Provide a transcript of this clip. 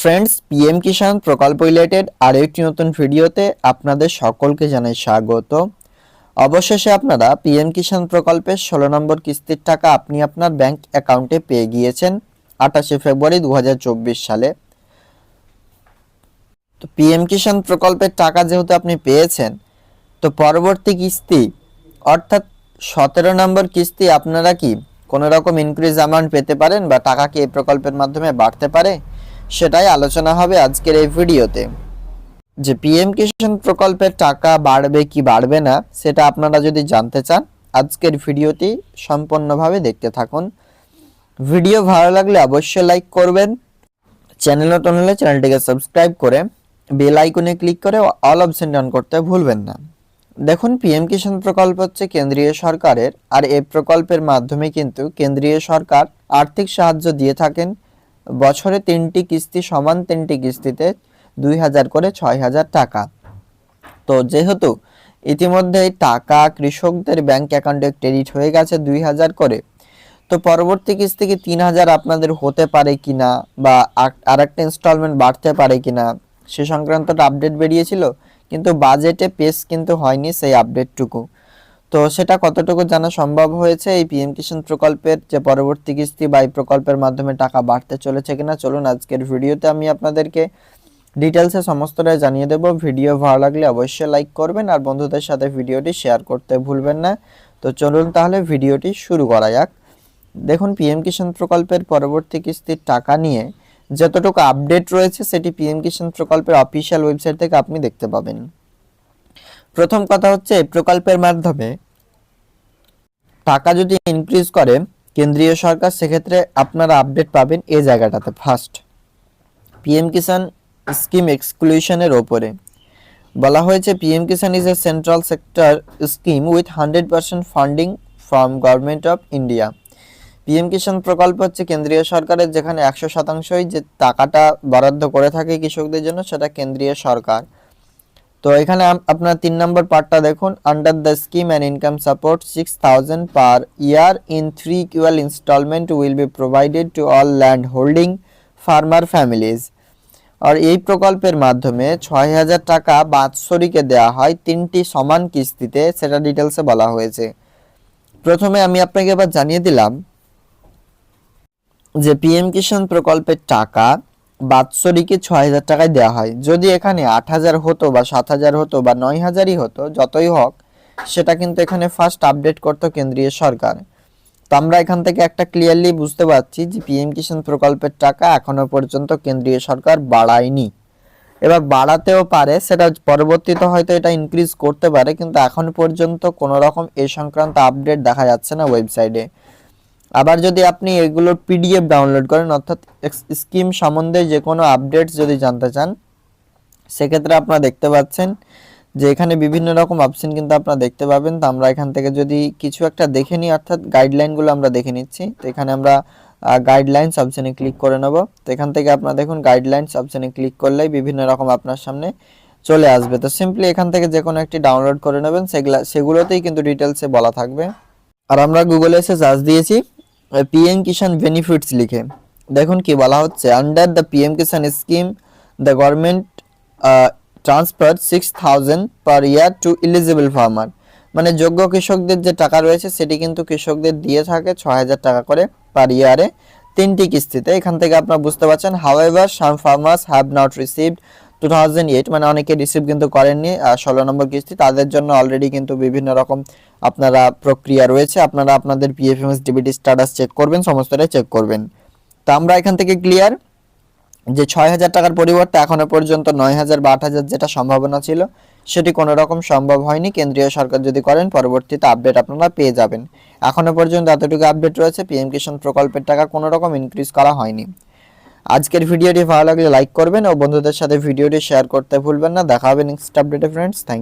Friends PM Kisan প্রকল্প related আরও একটি নতুন ভিডিওতে আপনাদের সকলকে জানাই স্বাগত। অবশেষে আপনারা পিএম কিষাণ প্রকল্পের ষোলো নম্বর কিস্তির টাকা আপনি আপনার ব্যাংক অ্যাকাউন্টে পেয়ে গিয়েছেন আঠাশে ফেব্রুয়ারি দু হাজার চব্বিশ সালে। তো পিএম কিষাণ প্রকল্পের টাকা যেহেতু আপনি পেয়েছেন, তো পরবর্তী কিস্তি, অর্থাৎ সতেরো নম্বর কিস্তি আপনারা কি কোনো রকম ইনক্রিজ অ্যামাউন্ট পেতে পারেন বা টাকা কি এই প্রকল্পের মাধ্যমে বাড়তে পারে? সেটাই আলোচনা হবে আজকের এই ভিডিওতে। যে পিএম কিষাণ প্রকল্পের টাকা বাড়বে কি বাড়বে না, সেটা আপনারা যদি জানতে চান, আজকের ভিডিওটি সম্পূর্ণভাবে দেখতে থাকুন। ভিডিও ভালো লাগলে অবশ্যই লাইক করবেন। চ্যানেল নতুন হলে চ্যানেলটিকে সাবস্ক্রাইব করে বেল আইকনে ক্লিক করে অল অপশন অন করতে ভুলবেন না। দেখুন পিএম কিষাণ প্রকল্প হচ্ছে কেন্দ্রীয় সরকারের, আর এই প্রকল্পের মাধ্যমে কিন্তু কেন্দ্রীয় সরকার আর্থিক সাহায্য দিয়ে থাকেন। বছরে তিনটি কিস্তি সমান তিনটি কিস্তিতে দুই হাজার করে ছয় হাজার টাকা। তো যেহেতু ইতিমধ্যে টাকা কৃষকদের ব্যাংক অ্যাকাউন্টে ক্রেডিট হয়ে গেছে দুই হাজার করে, তো পরবর্তী কিস্তি কি তিন হাজার আপনাদের হতে পারে কিনা বা আর একটা ইনস্টলমেন্ট বাড়তে পারে কিনা, সে সংক্রান্তটা আপডেট বেরিয়েছিল, কিন্তু বাজেটে পেস কিন্তু হয়নি সেই আপডেটটুকু তো সেটা কতটুকু জানা সম্ভব হয়েছে? এই পিএম কিষাণ প্রকল্পের যে পরবর্তী কিস্তি বা এই প্রকল্পের মাধ্যমে টাকা বাড়তে চলেছে কিনা, চলুন আজকের ভিডিওতে আমি আপনাদেরকে ডিটেলসে সমস্তটাই জানিয়ে দেব। ভিডিও ভালো লাগলে অবশ্যই লাইক করবেন আর বন্ধুদের সাথে ভিডিওটি শেয়ার করতে ভুলবেন না। তো চলুন তাহলে ভিডিওটি শুরু করা যাক। দেখুন পিএম কিষাণ প্রকল্পের পরবর্তী কিস্তির টাকা নিয়ে যতটুকু আপডেট রয়েছে, সেটি পিএম কিষাণ প্রকল্পের অফিসিয়াল ওয়েবসাইট থেকে আপনি দেখতে পাবেন। প্রথম কথা হচ্ছে প্রকল্পের মাধ্যমে টাকা যদি ইনক্রিজ করে, কেন্দ্রীয় সরকার সেক্ষেত্রে আপনারা আপডেট পাবেন এই জায়গাটাতে ফার্স্ট পিএম কিষাণ স্কিম এক্সক্লুশনের ওপরে। বলা হয়েছে PM Kisan is a central sector scheme with hundred percent funding from government of India PM Kisan প্রকল্প হচ্ছে কেন্দ্রীয় সরকারের যেখানে একশো শতাংশই যে টাকাটা বরাদ্দ করে থাকে কৃষকদের জন্য, সেটা কেন্দ্রীয় সরকার। তো এখানে আপনার তিন নম্বর পার্টটা দেখুন under the scheme and income support six thousand per year in three equal instalment will be provided to all land holding farmer families আর এই প্রকল্পের মাধ্যমে ছয় হাজার টাকা বাৎসরিকে দেওয়া হয় তিনটি সমান কিস্তিতে, সেটা ডিটেলসে বলা হয়েছে। প্রথমে আমি আপনাকে এবার জানিয়ে দিলাম যে পিএম কিষাণ প্রকল্পের টাকা বাৎসরিকে ছ হাজার টাকায় দেওয়া হয়। যদি এখানে আট হাজার হতো বা সাত হাজার হতো বা নয় হাজারই হতো, যতই হোক, সেটা কিন্তু এখানে ফার্স্ট আপডেট করতো কেন্দ্রীয় সরকার। তো আমরা এখান থেকে একটা ক্লিয়ারলি বুঝতে পারছি যে পিএম কিষাণ প্রকল্পের টাকা এখনও পর্যন্ত কেন্দ্রীয় সরকার বাড়ায়নি। এবার বাড়াতেও পারে, সেটা পরবর্তীতে হয়তো এটা ইনক্রিজ করতে পারে, কিন্তু এখন পর্যন্ত কোনো রকম এ সংক্রান্ত আপডেট দেখা যাচ্ছে না ওয়েবসাইটে আবার যদি আপনি এগুলোর পিডিএফ ডাউনলোড করেন, অর্থাৎ স্কিম সম্বন্ধে যে কোনো আপডেটস যদি জানতে চান, সেক্ষেত্রে আপনারা দেখতে পাচ্ছেন যে এখানে বিভিন্ন রকম অপশন কিন্তু আপনারা দেখতে পাবেন। তো আমরা এখান থেকে যদি কিছু একটা দেখে নিই, অর্থাৎ গাইডলাইনগুলো আমরা দেখে নিচ্ছি। তো এখানে আমরা গাইডলাইন্স অপশানে ক্লিক করে নেব। তো এখান থেকে আপনারা দেখুন গাইডলাইন্স অপশানে ক্লিক করলেই বিভিন্ন রকম আপনার সামনে চলে আসবে। তো সিম্পলি এখান থেকে যে কোনো একটি ডাউনলোড করে নেবেন, সেগুলা, সেগুলোতেই কিন্তু ডিটেলসে বলা থাকবে। আর আমরা গুগলে এসে সার্চ দিয়েছি। পিএম কিষাণ বেনিফিটস লিখে। দেখুন কি বলা হচ্ছে under the PM Kisan scheme the government transfer six thousand per year to eligible farmer মানে যোগ্য কৃষকদের যে টাকা রয়েছে, সেটি কিন্তু কৃষকদের দিয়ে থাকে ছ হাজার টাকা করে পার ইয়ারে তিনটি কিস্তিতে। এখান থেকে আপনারা বুঝতে পারছেন however some farmers have not received two thousand eight মানে অনেকে রিসিভ কিন্তু করেননি ষোলো নম্বর কিস্তি, তাদের জন্য অলরেডি কিন্তু বিভিন্ন রকম আপনারা প্রক্রিয়া রয়েছে। আপনারা আপনাদের পিএফএমএস ডিবিটি স্ট্যাটাস চেক করবেন, সমস্তটাই চেক করবেন। তো আমরা এখান থেকে ক্লিয়ার যে ছয় হাজার টাকার পরিবর্তে এখনও পর্যন্ত নয় হাজার বা আট হাজার যেটা সম্ভাবনা ছিল, সেটি কোনো রকম সম্ভব হয়নি। কেন্দ্রীয় সরকার যদি করেন, পরবর্তীতে আপডেট আপনারা পেয়ে যাবেন। এখনও পর্যন্ত এতটুকু আপডেট রয়েছে পিএম কিষাণ প্রকল্পের টাকা কোনো রকম ইনক্রিজ করা হয়নি। আজকের ভিডিওটি ভালো লাগলে লাইক করবেন ও বন্ধুদের সাথে ভিডিওটি শেয়ার করতে ভুলবেন না। দেখা হবে নেক্সট আপডেটে ফ্রেন্ডস থ্যাংক ইউ